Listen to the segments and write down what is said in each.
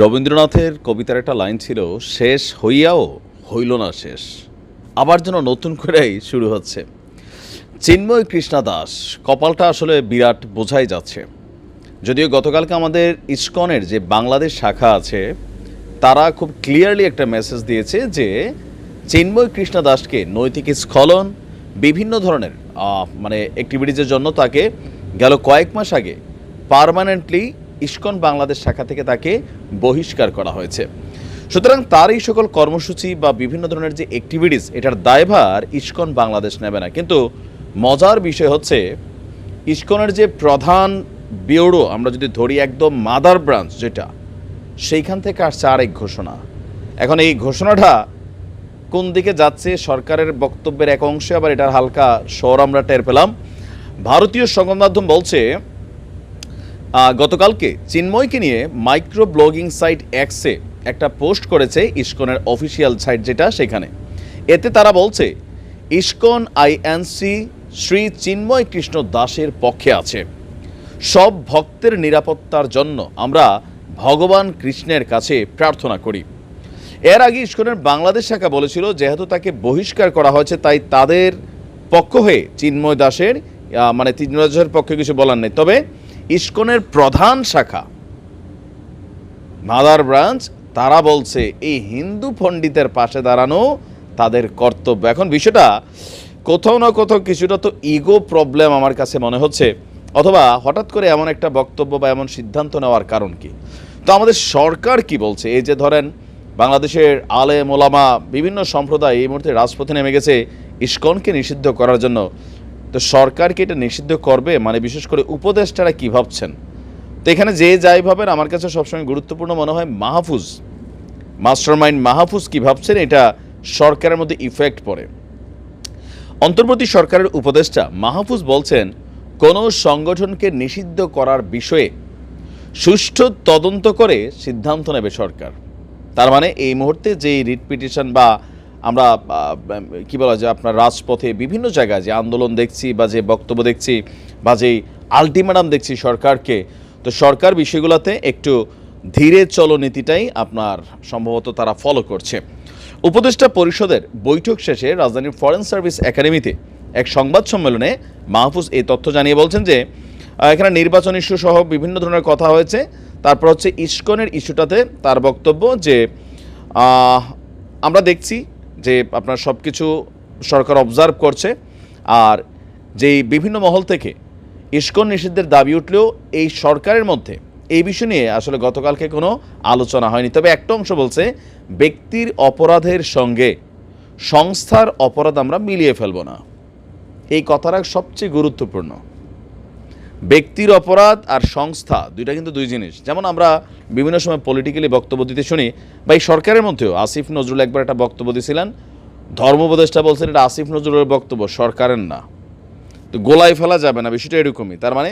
রবীন্দ্রনাথের কবিতার একটা লাইন ছিল, শেষ হইয়াও হইল না শেষ। আবার যেন নতুন করেই শুরু হচ্ছে। চিন্ময় কৃষ্ণা দাস, কপালটা আসলে বিরাট বোঝাই যাচ্ছে। যদিও গতকালকে আমাদের ইসকনের যে বাংলাদেশ শাখা আছে, তারা খুব ক্লিয়ারলি একটা মেসেজ দিয়েছে যে, চিন্ময় কৃষ্ণা দাসকে নৈতিক স্খলন, বিভিন্ন ধরনের মানে অ্যাক্টিভিটিজের জন্য তাকে গেল কয়েক মাস আগে পার্মানেন্টলি ইসকন বাংলাদেশ শাখা থেকে তাকে বহিষ্কার করা হয়েছে। সুতরাং তার এই সকল কর্মসূচি বা বিভিন্ন ধরনের যে অ্যাক্টিভিটিস এটার দায়ভার ইস্কন বাংলাদেশ নেবে না। কিন্তু মজার বিষয় হচ্ছে, ইস্কনের যে প্রধান বিউরো আমরা যদি ধরি একদম মাদার ব্রাঞ্চ যেটা, সেইখান থেকে আসছে আরেক ঘোষণা। এখন এই ঘোষণাটা কোন দিকে যাচ্ছে, সরকারের বক্তব্যের এক অংশে, আবার এটার হালকা স্বর আমরা টের পেলাম। ভারতীয় সংবাদ মাধ্যম বলছে গতকালকে চিন্ময়কে নিয়ে মাইক্রো ব্লগিং সাইট এক্সে একটা পোস্ট করেছে ইস্কনের অফিসিয়াল সাইট যেটা সেখানে। এতে তারা বলছে, ইস্কন আইএনসি শ্রী চিন্ময় কৃষ্ণ দাসের পক্ষে আছে। সব ভক্তের নিরাপত্তার জন্য আমরা ভগবান কৃষ্ণের কাছে প্রার্থনা করি। এর আগে ইস্কনের বাংলাদেশ শাখা বলেছিল, যেহেতু তাকে বহিষ্কার করা হয়েছে, তাই তাদের পক্ষ হয়ে চিন্ময় দাসের মানে চিন্ময় দাসের পক্ষে কিছু বলার নেই। তবে ইস্কনের প্রধান শাখা। মাদার ব্রাঞ্চ, তারা বলছে, এই হিন্দু পণ্ডিতের পাশে দাঁড়ানো তাদের কর্তব্য। এখন বিষয়টা, কোথাও না কোথাও কিছুটা তো ইগো প্রবলেম আমার কাছে মনে হচ্ছে। অথবা হঠাৎ করে এমন একটা বক্তব্য বা এমন সিদ্ধান্ত নেওয়ার কারণ কি? তো আমাদের সরকার কি বলছে? এই যে ধরেন, বাংলাদেশের আলে মোলামা বিভিন্ন সম্প্রদায় এই মুহূর্তে রাজপথে নেমে গেছে ইস্কনকে নিষিদ্ধ করার জন্য। তো সরকার কি এটা নিষিদ্ধ করবে? মানে বিশেষ করে উপদেষ্টারা কি ভাবছেন? তো এখানে যে যাই ভাবেন, আমার কাছে সবসময় গুরুত্বপূর্ণ মনে হয় মাহফুজ। মাস্টার মাইন্ড মাহফুজ কি ভাবছেন? এটা সরকারের মধ্যে ইফেক্ট পড়ে। অন্তর্বর্তী সরকারের উপদেষ্টা মাহফুজ বলছেন, কোনো সংগঠনকে নিষিদ্ধ করার বিষয়ে সুষ্ঠু তদন্ত করে সিদ্ধান্ত নেবে সরকার। তার মানে এই মুহূর্তে যেই রিট পিটিশন বা আমরা কি বলা যায়, আপনার রাজপথে বিভিন্ন জায়গায় যে আন্দোলন দেখছি বা যে বক্তব্য দেখছি বা যে আলটিমেটাম দেখছি সরকারকে, তো সরকার বিষয়গুলোতে একটু ধীরে চলো নীতিটাই আপনার সম্ভবত তারা ফলো করছে। উপদেষ্টা পরিষদের বৈঠক শেষে রাজধানীর ফরেন সার্ভিস একাডেমিতে এক সংবাদ সম্মেলনে মাহফুজ এই তথ্য জানিয়ে বলছেন যে এখানে নির্বাচন ইস্যু সহ বিভিন্ন ধরনের কথা হয়েছে। তারপর হচ্ছে ইস্কনের ইস্যুটাতে তার বক্তব্য যে আমরা দেখছি যে আপনার সব কিছু সরকার অবজার্ভ করছে, আর যেই বিভিন্ন মহল থেকে ইস্কন নিষিদ্ধের দাবি উঠলেও এই সরকারের মধ্যে এই বিষয় নিয়ে আসলে গতকালকে কোনো আলোচনা হয়নি। তবে একটা অংশ বলছে, ব্যক্তির অপরাধের সঙ্গে সংস্থার অপরাধ আমরা মিলিয়ে ফেলব না। এই কথাটা সবচেয়ে গুরুত্বপূর্ণ। ব্যক্তির অপরাধ আর সংস্থা দুইটা কিন্তু দুই জিনিস। যেমন আমরা বিভিন্ন সময় পলিটিক্যালি বক্তব্য দিতে শুনি বা এই সরকারের মধ্যেও আসিফ নজরুল একবার একটা বক্তব্য দিয়েছিলেন ধর্মোপদেষ্টা বলছেন এটা আসিফ নজরুলের বক্তব্য, সরকারের না। তো গোলায় ফেলা যাবে না, বিষয়টা এরকমই। তার মানে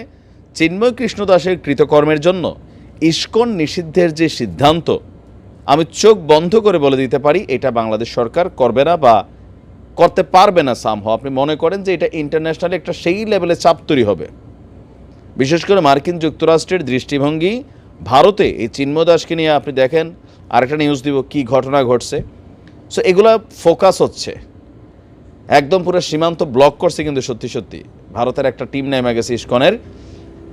চিন্ময় কৃষ্ণ দাসের কৃতকর্মের জন্য ইস্কন নিষিদ্ধের যে সিদ্ধান্ত, আমি চোখ বন্ধ করে বলে দিতে পারি, এটা বাংলাদেশ সরকার করবে না বা করতে পারবে না সামহ আপনি মনে করেন যে এটা ইন্টারন্যাশনালি একটা সেই লেভেলে চাপ তৈরি হবে। বিশেষ করে মার্কিন যুক্তরাষ্ট্রের দৃষ্টিভঙ্গি, ভারতে এই চিন্ময় দাসকে নিয়ে আপনি দেখেন, আরেকটা নিউজ দিব, কি ঘটনা ঘটছে। সো এগুলা ফোকাস হচ্ছে। একদম পুরো সীমান্ত ব্লক করছে কিন্তু সত্যি সত্যি। ভারতের একটা টিম নেমে গেছে ইস্কনের।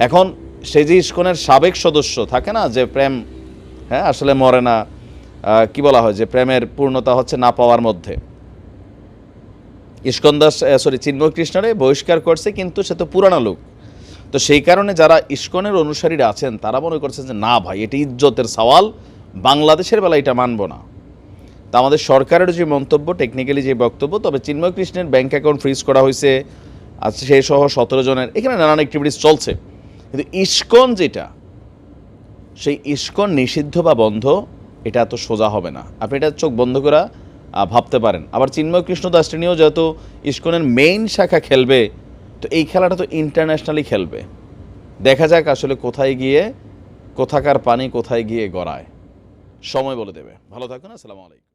এখন সেই যে ইস্কনের সাবেক সদস্য, থাকে না যে প্রেম হ্যাঁ আসলে মরে না কি বলা হয়, যে প্রেমের পূর্ণতা হচ্ছে না পাওয়ার মধ্যে। ইস্কন দাস সরি চিন্ময় কৃষ্ণরে বহিষ্কার করছে, কিন্তু সে তো পুরানো লোক। তো সেই কারণে যারা ইস্কনের অনুসারীরা আছেন, তারা মনে করছে যে, না ভাই, এটি ইজ্জতের সওয়াল, বাংলাদেশের বেলা এটা মানব না। তা আমাদের সরকারের যে মন্তব্য টেকনিক্যালি যে বক্তব্য, তবে চিন্ময় কৃষ্ণের ব্যাংক অ্যাকাউন্ট ফ্রিজ করা হয়েছে আজকে সেই সহ সতেরো জনের, এখানে নানান অ্যাক্টিভিটিস চলছে। কিন্তু ইস্কন যেটা, সেই ইস্কন নিষিদ্ধ বা বন্ধ, এটা এত সোজা হবে না। আপনি এটা চোখ বন্ধ করা ভাবতে পারেন। আবার চিন্ময় কৃষ্ণ যেহেতু ইস্কনের মেইন শাখা খেলবে তো এই খেলাটা তো ইন্টারন্যাশনালি খেলবে। দেখা যাক আসলে কোথায় গিয়ে, কোথাকার পানি কোথায় গিয়ে গড়ায়। সময় বলে দেবে। ভালো থাকুন, আসসালামু আলাইকুম।